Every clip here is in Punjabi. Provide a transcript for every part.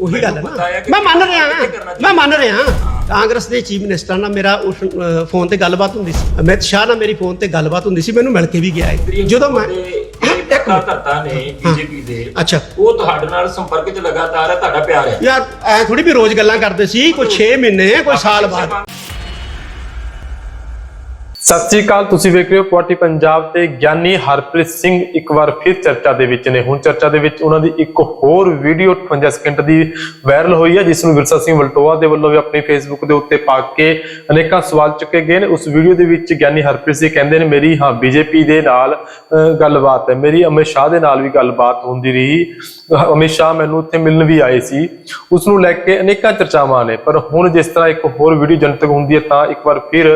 ਉਹੀ ਗੱਲ ਹੈ ਨਾ। ਮੈਂ ਮੰਨ ਰਿਹਾ ਮੈਂ ਮੰਨ ਰਿਹਾ ਕਾਂਗਰਸ ਦੇ ਚੀਫ ਮਿਨਿਸਟਰ ਨਾਲ ਮੇਰਾ ਉਸ ਫੋਨ ਤੇ ਗੱਲਬਾਤ ਹੁੰਦੀ ਸੀ। ਅਮਿਤ ਸ਼ਾਹ ਨਾਲ ਮੇਰੀ ਫੋਨ ਤੇ ਗੱਲਬਾਤ ਹੁੰਦੀ ਸੀ ਮੈਨੂੰ ਮਿਲ ਕੇ ਵੀ ਗਿਆ ਹੈ ਜਦੋਂ ਮੈਂ। ਧਰਤਾ ਨੇ ਬੀਜੇਪੀ ਦੇ ਅੱਛਾ। ਉਹ ਤੁਹਾਡੇ ਨਾਲ ਸੰਪਰਕ 'ਚ ਲਗਾਤਾਰ ਹੈ ਤੁਹਾਡਾ ਪਿਆਰ ਹੈ। ਯਾਰ ਐ ਥੋੜੀ ਵੀ ਰੋਜ਼ ਗੱਲਾਂ ਕਰਦੇ ਸੀ ਕੋਈ 6 ਮਹੀਨੇ ਕੋਈ ਸਾਲ ਬਾਅਦ। ਸਤਿ ਸ੍ਰੀ ਅਕਾਲ ਤੁਸੀਂ ਵੇਖ ਰਹੇ ਹੋ ਪੁਆਟੀ ਪੰਜਾਬ ਤੇ ਗਿਆਨੀ ਹਰਪ੍ਰੀਤ ਸਿੰਘ ਇੱਕ ਵਾਰ ਫਿਰ ਚਰਚਾ ਦੇ ਵਿੱਚ ਨੇ। ਹੁਣ ਚਰਚਾ ਦੇ ਵਿੱਚ ਉਹਨਾਂ ਦੀ ਇੱਕ ਹੋਰ ਵੀਡੀਓ 58 ਸਕਿੰਟ ਦੀ ਵਾਇਰਲ ਹੋਈ ਹੈ ਜਿਸ ਨੂੰ ਵਿਰਸਾ ਸਿੰਘ ਵਲਟੋਆ ਦੇ ਵੱਲੋਂ ਵੀ ਆਪਣੀ ਫੇਸਬੁੱਕ ਦੇ ਉੱਤੇ ਪਾ ਕੇ ਅਨੇਕਾਂ ਸਵਾਲ ਚੁੱਕੇ ਗਏ ਨੇ। ਉਸ ਵੀਡੀਓ ਦੇ ਵਿੱਚ ਗਿਆਨੀ ਹਰਪ੍ਰੀਤ ਸਿੰਘ ਕਹਿੰਦੇ ਨੇ ਮੇਰੀ ਹਾਂ ਬੀਜੇਪੀ ਦੇ ਨਾਲ ਅਹ, ਗੱਲਬਾਤ ਹੈ। ਮੇਰੀ ਅਮਿਤ ਸ਼ਾਹ ਦੇ ਨਾਲ ਵੀ ਗੱਲਬਾਤ ਹੁੰਦੀ ਰਹੀ। ਅਮਿਤ ਸ਼ਾਹ ਮੈਨੂੰ ਉੱਥੇ ਮਿਲਣ ਵੀ ਆਏ ਸੀ। ਉਸ ਨੂੰ ਲੈ ਕੇ ਅਨੇਕਾਂ ਚਰਚਾਵਾਂ ਨੇ, ਪਰ ਹੁਣ ਜਿਸ ਤਰ੍ਹਾਂ ਇੱਕ ਹੋਰ ਵੀਡੀਓ ਜਨਤਕ ਹੁੰਦੀ ਹੈ, ਤਾਂ ਇੱਕ ਵਾਰ ਫਿਰ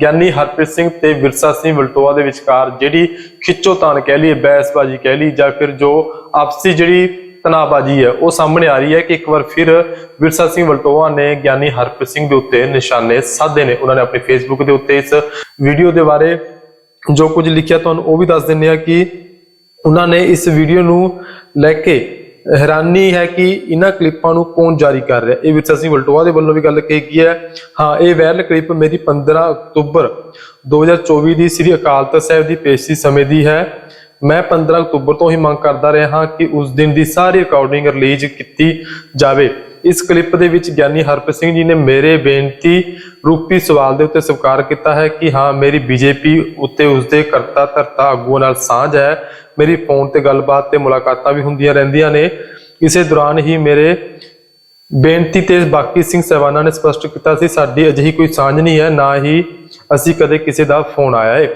ਗਿਆਨੀ ਹਰਪ੍ਰੀਤ ਸਿੰਘ ਤੇ ਵਿਰਸਾ ਸਿੰਘ ਵਲਟੋਆ ਦੇ ਵਿਚਕਾਰ ਜਿਹੜੀ ਖਿੱਚੋਤਾਨ ਕਹਿ ਲਈਏ, ਬਹਿਸਬਾਜ਼ੀ ਕਹਿ ਲਈ ਜਾਂ ਫਿਰ ਜੋ ਆਪਸੀ ਜਿਹੜੀ ਤਨਾਬਾਜੀ ਹੈ, ਉਹ ਸਾਹਮਣੇ ਆ ਰਹੀ ਹੈ ਕਿ ਇੱਕ ਵਾਰ ਫਿਰ ਵਿਰਸਾ ਸਿੰਘ ਵਲਟੋਆ ਨੇ ਗਿਆਨੀ ਹਰਪ੍ਰੀਤ ਸਿੰਘ ਦੇ ਉੱਤੇ ਨਿਸ਼ਾਨੇ ਸਾਧੇ ਨੇ। ਉਹਨਾਂ ਨੇ ਆਪਣੇ ਫੇਸਬੁੱਕ ਦੇ ਉੱਤੇ ਇਸ ਵੀਡੀਓ ਦੇ ਬਾਰੇ ਜੋ ਕੁਝ ਲਿਖਿਆ, ਤੁਹਾਨੂੰ ਉਹ ਵੀ ਦੱਸ ਦਿੰਦੇ ਆ ਕਿ ਉਹਨਾਂ ਨੇ ਇਸ ਵੀਡੀਓ ਨੂੰ ਲੈ ਕੇ ਹੈਰਾਨੀ ਹੈ ਕਿ ਇਹਨਾਂ ਕਲਿੱਪਾਂ ਨੂੰ ਕੌਣ ਜਾਰੀ ਕਰ ਰਿਹਾ ਇਹ ਵਿਰਸਾ ਸਿੰਘ ਵਲਟੋਆ ਦੇ ਵੱਲੋਂ ਵੀ ਗੱਲ ਕਹੀ ਗਈ ਹੈ। ਹਾਂ, ਇਹ ਵਾਇਰਲ ਕਲਿੱਪ ਮੇਰੀ 15 ਅਕਤੂਬਰ 2024 ਦੀ ਸ੍ਰੀ ਅਕਾਲ ਤਖਤ ਸਾਹਿਬ ਦੀ ਪੇਸ਼ੀ ਸਮੇਂ ਦੀ ਹੈ। ਮੈਂ 15 ਅਕਤੂਬਰ ਤੋਂ ਹੀ ਮੰਗ ਕਰਦਾ ਰਿਹਾ ਹਾਂ ਕਿ ਉਸ ਦਿਨ ਦੀ ਸਾਰੀ ਰਿਕਾਰਡਿੰਗ ਰਿਲੀਜ਼ ਕੀਤੀ ਜਾਵੇ। ਇਸ ਕਲਿੱਪ ਦੇ ਵਿੱਚ ਗਿਆਨੀ ਹਰਪ੍ਰੀਤ ਸਿੰਘ ਜੀ ਨੇ ਮੇਰੇ ਬੇਨਤੀ ਰੂਪੀ ਸਵਾਲ ਦੇ ਉੱਤੇ ਸਵੀਕਾਰ ਕੀਤਾ ਹੈ ਕਿ ਹਾਂ, ਮੇਰੀ ਬੀਜੇਪੀ ਉੱਤੇ ਉਸਦੇ ਕਰਤਾ ਧਰਤਾ ਆਗੂਆਂ ਨਾਲ ਸਾਂਝ ਹੈ। ਮੇਰੀ ਫੋਨ ਤੇ ਗੱਲਬਾਤ ਤੇ ਮੁਲਾਕਾਤਾਂ ਵੀ ਹੁੰਦੀਆਂ ਰਹਿੰਦੀਆਂ ਨੇ। ਇਸੇ ਦੌਰਾਨ ਹੀ ਮੇਰੇ ਬੇਨਤੀ ਤੇ ਬਾਕੀ ਸਿੰਘ ਸਹਿਬਾਨਾਂ ਨੇ ਸਪਸ਼ਟ ਕੀਤਾ ਸੀ, ਸਾਡੀ ਅਜਿਹੀ ਕੋਈ ਸਾਂਝ ਨਹੀਂ ਹੈ, ਨਾ ਹੀ ਅਸੀਂ ਕਦੇ ਕਿਸੇ ਦਾ ਫੋਨ ਆਇਆ ਹੈ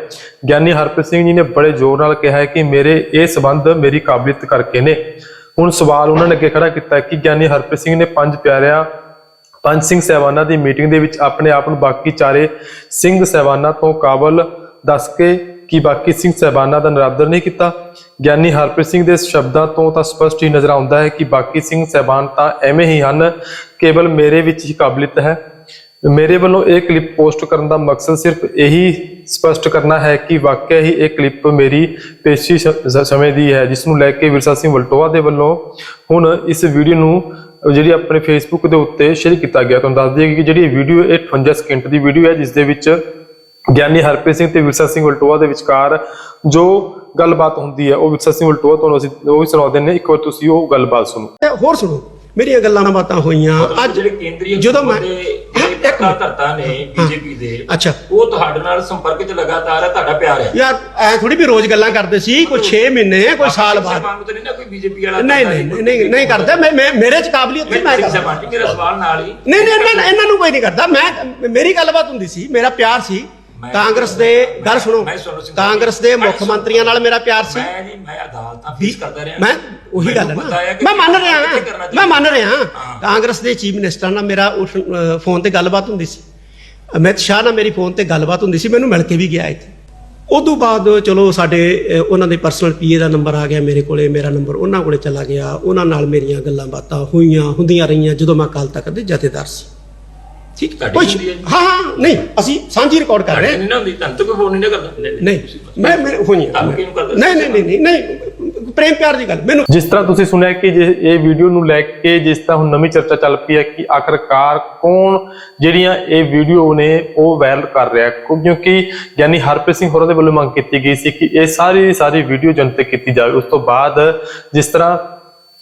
ਗਿਆਨੀ ਹਰਪ੍ਰੀਤ ਸਿੰਘ ਜੀ ਨੇ ਬੜੇ ਜ਼ੋਰ ਨਾਲ ਕਿਹਾ ਹੈ ਕਿ ਮੇਰੇ ਇਹ ਸਬੰਧ ਮੇਰੀ ਕਾਬਲੀਅਤ ਕਰਕੇ ਨੇ। ਹੁਣ ਸਵਾਲ ਉਹਨਾਂ ਨੇ ਅੱਗੇ ਖੜਾ ਕੀਤਾ ਕਿ ਗਿਆਨੀ ਹਰਪ੍ਰੀਤ ਸਿੰਘ ਨੇ ਪੰਜ ਪਿਆਰਿਆਂ, ਪੰਜ ਸਿੰਘ ਸਹਿਬਾਨਾਂ ਦੀ ਮੀਟਿੰਗ ਦੇ ਵਿੱਚ ਆਪਣੇ ਆਪ ਨੂੰ ਬਾਕੀ ਚਾਰੇ ਸਿੰਘ ਸਹਿਬਾਨਾਂ ਤੋਂ ਕਾਬਲ ਦੱਸ ਕੇ ਕਿ ਬਾਕੀ ਸਿੰਘ ਸਹਿਬਾਨਾਂ ਦਾ ਨਿਰਾਦਰ ਨਹੀਂ ਕੀਤਾ। ਗਿਆਨੀ ਹਰਪ੍ਰੀਤ ਸਿੰਘ ਦੇ ਸ਼ਬਦਾਂ ਤੋਂ ਤਾਂ ਸਪਸ਼ਟ ਹੀ ਨਜ਼ਰ ਆਉਂਦਾ ਹੈ ਕਿ ਬਾਕੀ ਸਿੰਘ ਸਹਿਬਾਨ ਤਾਂ ਐਵੇਂ ਹੀ ਹਨ, ਕੇਵਲ ਮੇਰੇ ਵਿੱਚ ਹੀ ਕਾਬਲੀਅਤ ਹੈ। ਮੇਰੇ ਵੱਲੋਂ ਇਹ ਕਲਿੱਪ ਪੋਸਟ ਕਰਨ ਦਾ ਮਕਸਦ ਸਿਰਫ ਇਹੀ ਸਪਸ਼ਟ ਕਰਨਾ ਹੈ ਕਿ ਵਾਕਿਆ ਹੀ ਇਹ ਕਲਿੱਪ ਮੇਰੀ ਪੇਸ਼ੀ ਸਮੇਂ ਦੀ ਹੈ ਜਿਸ ਨੂੰ ਲੈ ਕੇ ਵਿਰਸਾ ਸਿੰਘ ਵਲਟੋਆ ਦੇ ਵੱਲੋਂ ਹੁਣ ਇਸ ਵੀਡੀਓ ਨੂੰ ਜਿਹੜੀ ਆਪਣੇ ਫੇਸਬੁੱਕ ਦੇ ਉੱਤੇ ਸ਼ੇਅਰ ਕੀਤਾ ਗਿਆ। ਤੁਹਾਨੂੰ ਦੱਸ ਦਈਏ ਕਿ ਜਿਹੜੀ ਇਹ ਵੀਡੀਓ ਇਹ 58 ਸਕਿੰਟ ਦੀ ਵੀਡੀਓ ਹੈ ਜਿਸ ਦੇ ਵਿੱਚ ਗਿਆਨੀ ਹਰਪ੍ਰੀਤ ਸਿੰਘ ਤੇ ਵਿਰਸਾ ਸਿੰਘ ਵਲਟੋਆ ਦੇ ਵਿਚਕਾਰ ਜੋ ਗੱਲਬਾਤ ਹੁੰਦੀ ਹੈ ਉਹ ਵਿਰਸਾ ਸਿੰਘ ਵਲਟੋਆ ਤੁਹਾਨੂੰ ਅਸੀਂ ਉਹ ਵੀ ਸੁਣਾ ਦਿੰਦੇ ਹਾਂ ਇੱਕ ਵਾਰ ਤੁਸੀਂ ਉਹ ਗੱਲਬਾਤ ਸੁਣੋ। ਤੇ ਹੋਰ ਸੁਣੋ ਮੇਰੀਆਂ ਗੱਲਾਂ ਨਾਲ ਬਾਤਾਂ ਹੋਈਆਂ। ਅੱਜ ਜਿਹੜੇ ਕੇਂਦਰੀ ਜਦੋਂ ਮੈਂ ਜਿਹੜੇ ਇੱਕ ਪੱਕਾ ਮਿੰਟ। ਧਰਤਾ ਨੇ ਬੀਜੇਪੀ ਦੇ। ਅੱਛਾ। ਉਹ ਤੁਹਾਡੇ ਨਾਲ ਸੰਪਰਕ 'ਚ ਲਗਾਤਾਰ ਹੈ ਤੁਹਾਡਾ ਪਿਆਰ ਹੈ। ਯਾਰ ਐ ਥੋੜੀ ਵੀ ਰੋਜ਼ ਗੱਲਾਂ ਕਰਦੇ ਸੀ ਕੋਈ 6 ਮਹੀਨੇ ਕੋਈ ਸਾਲ ਬਾਅਦ। ਸਾਹਿਬਾਨ ਨੂੰ ਤਾਂ ਨਹੀਂ ਨਾ ਕੋਈ ਬੀਜੇਪੀ ਵਾਲਾ ਨਹੀਂ ਨਹੀਂ ਨਹੀਂ ਨਹੀਂ ਕਰਦਾ। ਮੈਂ ਮੇਰੇ ਚ ਕਾਬਲੀਅਤ ਸੀ ਮੈਂ ਸਿੰਘ ਕਰਦਾ ਸਾਹਿਬਾਨ ਜੀ ਮੇਰਾ ਸਵਾਲ ਨਾਲ ਹੀ ਨਹੀਂ ਨਹੀਂ ਇਹਨਾਂ- ਨੂੰ ਕੋਈ ਨਹੀਂ ਕਰਦਾ। ਮੈਂ ਮੇਰੀ ਗੱਲਬਾਤ ਹੁੰਦੀ ਸੀ ਮੇਰਾ ਪਿਆਰ ਸੀ। ਕਾਂਗਰਸ ਦੇ ਗੱਲ ਸੁਣੋ ਕਾਂਗਰਸ ਦੇ ਮੁੱਖ। ਮੰਤਰੀਆਂ ਨਾਲ ਮੇਰਾ ਪਿਆਰ ਸੀ। ਮੈਂ ਜੀ ਮੈਂ ਅਦਾਲਤਾਂ ਫੇਸ ਕਰਦਾ ਰਿਹਾ। ਮੈਂ ਉਹੀ ਗੱਲ ਹੈ ਮੈਂ ਮੰਨ ਰਿਹਾ ਮੈਂ ਮੰਨ। ਕਾਂਗਰਸ ਦੇ ਚੀਫ ਮਿਨਿਸਟਰ ਨਾਲ ਮੇਰਾ ਉਸ ਫੋਨ ਤੇ ਗੱਲਬਾਤ ਹੁੰਦੀ ਸੀ। ਅਮਿਤ ਸ਼ਾਹ ਨਾਲ ਮੇਰੀ ਫੋਨ ਤੇ ਗੱਲਬਾਤ ਹੁੰਦੀ ਸੀ। ਮੈਨੂੰ ਮਿਲ ਕੇ ਵੀ ਗਿਆ ਇੱਥੇ। ਉਦੋਂ ਬਾਅਦ ਚਲੋ ਸਾਡੇ ਉਹਨਾਂ ਦੇ ਪਰਸਨਲ ਪੀਏ ਦਾ ਨੰਬਰ ਆ ਗਿਆ ਮੇਰੇ ਕੋਲੇ ਮੇਰਾ ਨੰਬਰ ਉਹਨਾਂ ਕੋਲੇ ਚਲਾ ਗਿਆ। ਉਹਨਾਂ ਨਾਲ ਮੇਰੀਆਂ ਗੱਲਾਂ ਬਾਤਾਂ ਹੋਈਆਂ ਹੁੰਦੀਆਂ ਰਹੀਆਂ ਜਦੋਂ ਮੈਂ ਅਕਾਲ ਤਖਤ ਦੇ ਜਥੇਦਾਰ ਸੀ। ਠੀਕ ਤੁਹਾਡੀ ਕੁਛ ਹੁੰਦੀ ਹੈ ਜੀ? ਹਾਂ ਹਾਂ ਨਹੀਂ ਅਸੀਂ ਸਾਂਝੀ ਰਿਕਾਰਡ ਕਰ ਰਹੇ ਹਾਂ ਨਹੀਂ ਨਾ ਹੁੰਦੀ ਤੁਹਾਨੂੰ ਤਾਂ ਕੋਈ ਫੋਨ ਨਹੀਂ ਨਾ ਕਰਦਾ ਨਹੀਂ ਮੈਂ ਮੇਰੇ ਹੋਈਆਂ ਤੁਹਾਨੂੰ ਕਿਹਨੂੰ ਕਰਦਾ? ਨਹੀਂ ਨਹੀਂ ਨਹੀਂ ਨਹੀਂ ਨਹੀਂ ਪ੍ਰੇਮ ਪਿਆਰ ਦੀ ਗੱਲ ਮੈਨੂੰ ਜਿਸ ਤਰ੍ਹਾਂ ਤੁਸੀਂ ਸੁਣਿਆ ਕਿ ਜੇ ਇਹ ਵੀਡੀਓ ਨੂੰ ਲੈ ਕੇ ਜਿਸ ਤਰ੍ਹਾਂ ਹੁਣ ਨਵੀਂ ਚਰਚਾ ਚੱਲ ਪਈ ਹੈ ਕਿ ਆਖਰਕਾਰ ਕੌਣ ਜਿਹੜੀਆਂ ਇਹ ਵੀਡੀਓ ਨੇ ਉਹ ਵਾਇਰਲ ਕਰ ਰਿਹਾ ਹੈ। ਕਿਉਂ- ਕਿਉਂਕਿ ਯਾਨੀ ਹਰਪ੍ਰੀਤ ਸਿੰਘ ਹੋਰਾਂ ਦੇ ਵੱਲੋਂ ਮੰਗ ਕੀਤੀ ਗਈ ਸੀ ਕਿ ਇਹ ਸਾਰੀ ਦੀ ਸਾਰੀ ਵੀਡੀਓ ਜਨਤਕ ਕੀਤੀ ਜਾਵੇ ਉਸ ਤੋਂ ਬਾਅਦ ਜਿਸ ਤਰ੍ਹਾਂ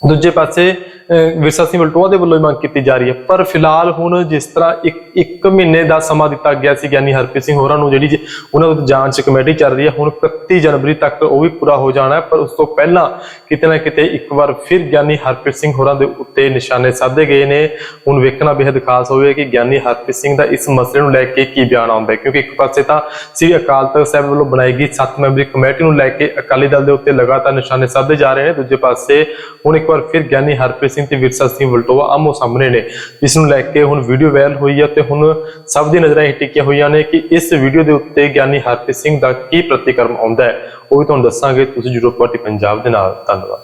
ਦੂਜੇ ਪਾਸੇ ਵਿਰਸਾ ਸਿੰਘ ਵਲਟੋਆ ਦੇ ਵੱਲੋਂ ਹੀ ਮੰਗ ਕੀਤੀ ਜਾ ਰਹੀ ਹੈ। ਪਰ ਫਿਲਹਾਲ ਹੁਣ ਜਿਸ ਤਰ੍ਹਾਂ ਇੱਕ ਇੱਕ ਮਹੀਨੇ ਦਾ ਸਮਾਂ ਦਿੱਤਾ ਗਿਆ ਸੀ ਗਿਆਨੀ ਹਰਪ੍ਰੀਤ ਸਿੰਘ ਹੋਰਾਂ ਨੂੰ, ਜਿਹੜੀ ਜੀ ਉਹਨਾਂ ਦੀ ਜਾਂਚ ਕਮੇਟੀ ਚੱਲ ਰਹੀ ਹੈ, ਹੁਣ 31 ਜਨਵਰੀ ਤੱਕ ਉਹ ਵੀ ਪੂਰਾ ਹੋ ਜਾਣਾ ਹੈ। ਪਰ ਉਸ ਤੋਂ ਪਹਿਲਾਂ ਕਿਤੇ ਨਾ ਕਿਤੇ ਇੱਕ ਵਾਰ ਫਿਰ ਗਿਆਨੀ ਹਰਪ੍ਰੀਤ ਸਿੰਘ ਹੋਰਾਂ ਦੇ ਉੱਤੇ ਨਿਸ਼ਾਨੇ ਸਾਧੇ ਗਏ ਨੇ। ਹੁਣ ਵੇਖਣਾ ਬੇहद ਖਾਸ ਹੋਵੇ ਕਿ ਗਿਆਨੀ ਹਰਪ੍ਰੀਤ ਸਿੰਘ ਦਾ ਇਸ ਮਸਲੇ ਨੂੰ ਲੈ ਕੇ ਕੀ ਬਿਆਨ ਆਉਂਦਾ ਹੈ। ਕਿਉਂਕਿ ਇੱਕ ਪਾਸੇ ਤਾਂ ਸ੍ਰੀ ਅਕਾਲ ਤਖਤ ਸਾਹਿਬ ਵੱਲੋਂ ਬਣਾਈ ਗਈ 7 ਮੈਂਬਰੀ ਕਮੇਟੀ ਨੂੰ ਲੈ ਕੇ ਅਕਾਲੀ ਦਲ ਦੇ ਉੱਤੇ ਲਗਾਤਾਰ ਨਿਸ਼ਾਨੇ ਸਾਧੇ ਜਾ ਰਹੇ ਨੇ। ਦੂਜੇ ਪਾਸੇ ਹੁਣ ਇੱਕ ਵਾਰ ਫਿਰ ਗਿਆਨੀ ਹਰਪ੍ਰੀਤ ਸਿੰਘ ਤੇ ਵਿਰਸਾ ਸਿੰਘ ਵਲਟੋਵਾ ਆਮੋ ਸਾਹਮਣੇ ਨੇ। ਜਿਸ ਨੂੰ ਲੈ ਕੇ ਹੁਣ ਵੀਡੀਓ ਵਾਇਰਲ ਹੋਈ ਹੈ ਤੇ ਹੁਣ ਸਭ ਦੀ ਨਜ਼ਰਾਂ ਇਹ ਟਿਕੀਆਂ ਹੋਈਆਂ ਨੇ ਕਿ ਇਸ ਵੀਡੀਓ ਦੇ ਉੱਤੇ ਗਿਆਨੀ ਹਰਪ੍ਰੀਤ ਸਿੰਘ ਦਾ ਕੀ ਪ੍ਰਤੀਕਰਮ ਆਉਂਦਾ ਹੈ, ਉਹ ਵੀ ਤੁਹਾਨੂੰ ਦੱਸਾਂਗੇ। ਤੁਸੀਂ ਜਰੂਰ ਪਾਰਟੀ ਪੰਜਾਬ ਦੇ ਨਾਲ। ਧੰਨਵਾਦ।